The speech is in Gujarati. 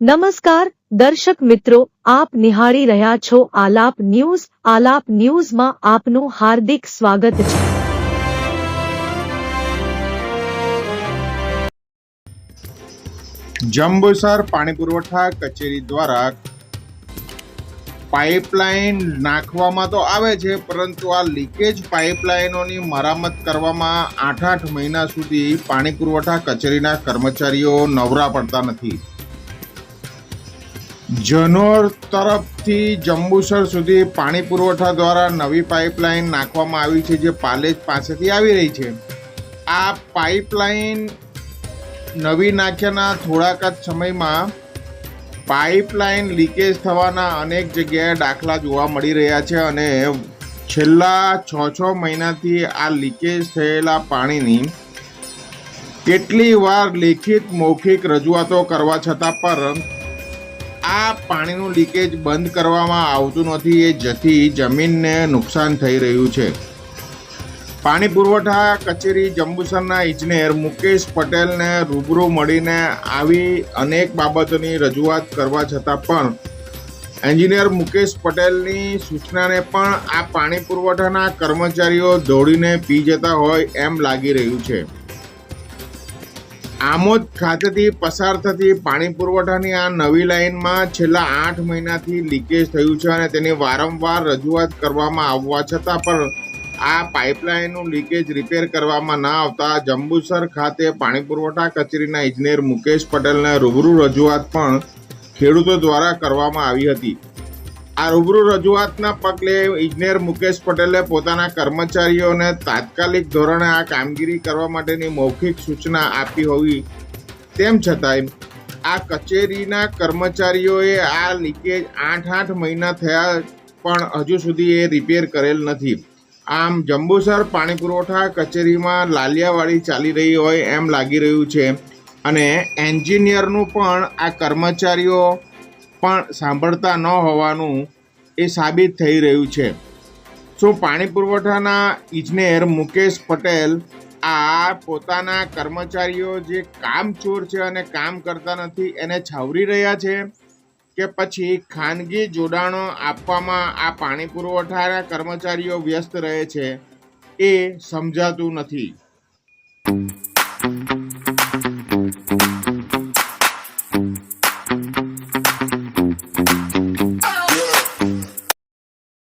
નમસ્કાર, દર્શક મિત્રો, આપ નિહાળી રહ્યા છો આલાપ ન્યૂઝ. આલાપ ન્યૂઝમાં આપનું હાર્દિક સ્વાગત છે. જંબુસર પાણી પુરવઠા કચેરી દ્વારા પાઇપલાઇન નાખવામાં તો આવે છે, પરંતુ આ લીકેજ પાઇપલાઇનોની મરામત કરવામાં આઠ આઠ મહિના સુધી પાણી પુરવઠા કચેરીના કર્મચારીઓ નવરા પડતા નથી. જનોર તરફથી જંબુસર સુધી પાણી પુરવઠા દ્વારા નવી પાઇપલાઇન નાખવામાં આવી છે, જે પાલેજ પાસેથી આવી રહી છે. આ પાઇપલાઇન નવી નાખ્યાના થોડાક જ સમયમાં પાઇપલાઇન લીકેજ થવાના અનેક જગ્યાએ દાખલા જોવા મળી રહ્યા છે અને છેલ્લા છ છ મહિનાથી આ લીકેજ થયેલા પાણીની કેટલી વાર લેખિત મૌખિક રજૂઆતો કરવા છતાં પર આ પાણીનું લીકેજ બંધ કરવામાં આવતું નથી એ જેથી જમીનને નુકસાન થઈ રહ્યું છે. પાણી પુરવઠા કચેરી જંબુસરના ઇજનેર મુકેશ પટેલને રૂબરૂ મળીને આવી અનેક બાબતોની રજૂઆત કરવા છતાં પણ એન્જિનિયર મુકેશ પટેલની સૂચનાને પણ આ પાણી પુરવઠાના કર્મચારીઓ દોડીને પી જતા હોય એમ લાગી રહ્યું છે. આમોદ ખાતેથી પસાર થતી પાણી પુરવઠાની આ નવી લાઇનમાં છેલ્લા આઠ મહિનાથી લીકેજ થયું છે અને તેની વારંવાર રજૂઆત કરવામાં આવવા છતાં પણ આ પાઇપલાઇનનું લીકેજ રિપેર કરવામાં ના આવતા જંબુસર ખાતે પાણી પુરવઠા કચેરીના ઇજનેર મુકેશ પટેલને રૂબરૂ રજૂઆત પણ ખેડૂતો દ્વારા કરવામાં આવી હતી. આ રૂબરૂ રજૂઆતના પગલે ઇજનેર મુકેશ પટેલે પોતાના કર્મચારીઓને તાત્કાલિક ધોરણે આ કામગીરી કરવા માટેની મૌખિક સૂચના આપી હોવી તેમ છતાંય આ કચેરીના કર્મચારીઓએ આ લીકેજ આઠ આઠ મહિના થયા પણ હજુ સુધી એ રિપેર કરેલ નથી. આમ જંબુસર પાણી પુરવઠા કચેરીમાં લાલિયાવાડી ચાલી રહી હોય એમ લાગી રહ્યું છે અને એન્જિનિયરનું પણ આ કર્મચારીઓ પણ સાંભળતા ન હોવાનું એ સાબિત થઈ રહ્યું છે શું પાણી પુરવઠાના ઇજનેર મુકેશ પટેલ આ પોતાના કર્મચારીઓ જે કામચોર છે અને કામ કરતા નથી, એને છાવરી રહ્યા છે કે પછી ખાનગી જોડાણો આપવામાં આ પાણી પુરવઠાના કર્મચારીઓ વ્યસ્ત રહે છે એ સમજાતું નથી